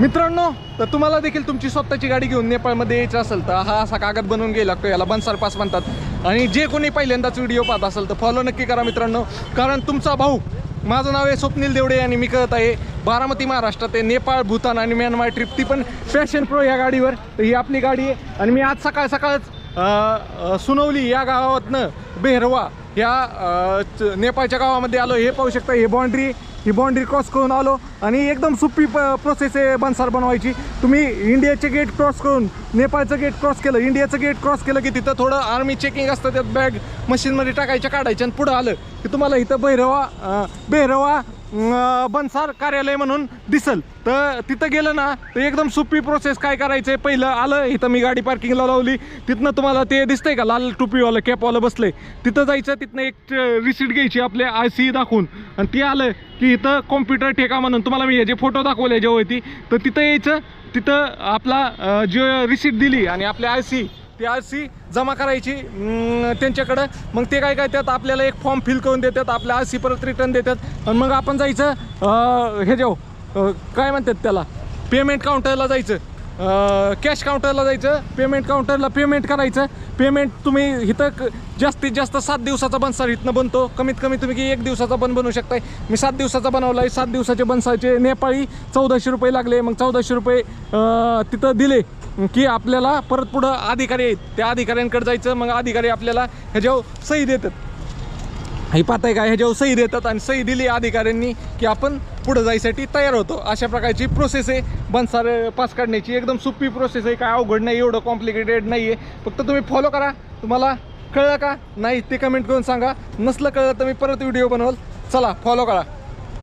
मित्रांनो तर तुम्हाला देखील तुमची स्वतःची गाडी घेऊन नेपाळमध्ये यायचं असेल तर हा असा कागद बनवून घ्यायला लागतो याला बनसार पास म्हणतात. आणि जे कोणी पहिल्यांदाच व्हिडिओ पाहत असेल तर फॉलो नक्की करा मित्रांनो कारण तुमचा भाऊ माझं नाव आहे स्वप्नील देवडे आणि मी करत आहे बारामती महाराष्ट्रात आहे नेपाळ भूतान आणि म्यानमार ट्रिप ती पण फॅशन प्रो या गाडीवर. तर ही आपली गाडी आहे. आणि मी आज सकाळ सकाळच सुनवली या गावातनं बेहरवा ह्या च- नेपाळच्या गावामध्ये आलो हे पाहू शकता हे बाँड्री ही बाउंड्री क्रॉस करून आलो आणि एकदम सोपी प प्रोसेस आहे बनसार बनवायची. तुम्ही इंडियाचे गेट क्रॉस करून नेपाळचं गेट क्रॉस केलं इंडियाचं गेट क्रॉस केलं की तिथं थोडं आर्मी चेकिंग असतं त्यात बॅग मशीनमध्ये टाकायच्या काढायच्या आणि पुढं आलं की तुम्हाला इथं भैरवा भैरवा बनसार कार्यालय म्हणून दिसल. तर तिथं गेलं ना तर एकदम सोपी प्रोसेस काय करायचं आहे पहिलं आलं इथं मी गाडी पार्किंगला लावली. तिथनं तुम्हाला ते दिसतंय का? लाल टोपीवालं कॅपवालं बसले तिथं जायचं तिथनं एक रिसीट घ्यायची आपले आय सी दाखवून. आणि ते आलं की इथं कॉम्प्युटर ठेका म्हणून तुम्हाला मी हे जे फोटो दाखवले जेव्हा तर तिथं यायचं. तिथं आपला जे रिसीट दिली आणि आपल्या आय सी ती आय सी जमा करायची त्यांच्याकडं. मग ते काय काय त्यात आपल्याला एक फॉर्म फिल करून देतात आपल्या आय सी परत रिटर्न देतात. आणि मग आपण जायचं हे जेव काय म्हणतात त्याला? पेमेंट काउंटरला जायचं. कॅश काउंटरला जायचं पेमेंट काउंटरला पेमेंट करायचं. पेमेंट तुम्ही इथं क- जास्तीत जास्त सात दिवसाचा बनसार इथनं बनतो. कमीत कमी तुम्ही की एक दिवसाचा बन बनवू शकताय. मी सात दिवसाचा बनवला आहे सात दिवसाचे बनसाचे नेपाळी चौदाशे रुपये लागले. मग चौदाशे रुपये तिथं दिले. की आपल्याला परत पुढं अधिकारी आहेत. त्या अधिकाऱ्यांकडे जायचं मग अधिकारी आपल्याला ह्याच्यावर सही देतात. हे पाहताय का? ह्याच्यावर सही देतात आणि सही दिली अधिकाऱ्यांनी की आपण पुढं जायसाठी तयार होतो. अशा प्रकारची प्रोसेस आहे. बनसार पास काढण्याची एकदम सोपी प्रोसेस आहे. काय अवघड नाही एवढं कॉम्प्लिकेटेड नाही आहे फक्त तुम्ही फॉलो करा. तुम्हाला कळलं का? नाही ते कमेंट करून सांगा. नसलं कळलं तर मी परत व्हिडिओ बनवल. चला फॉलो करा.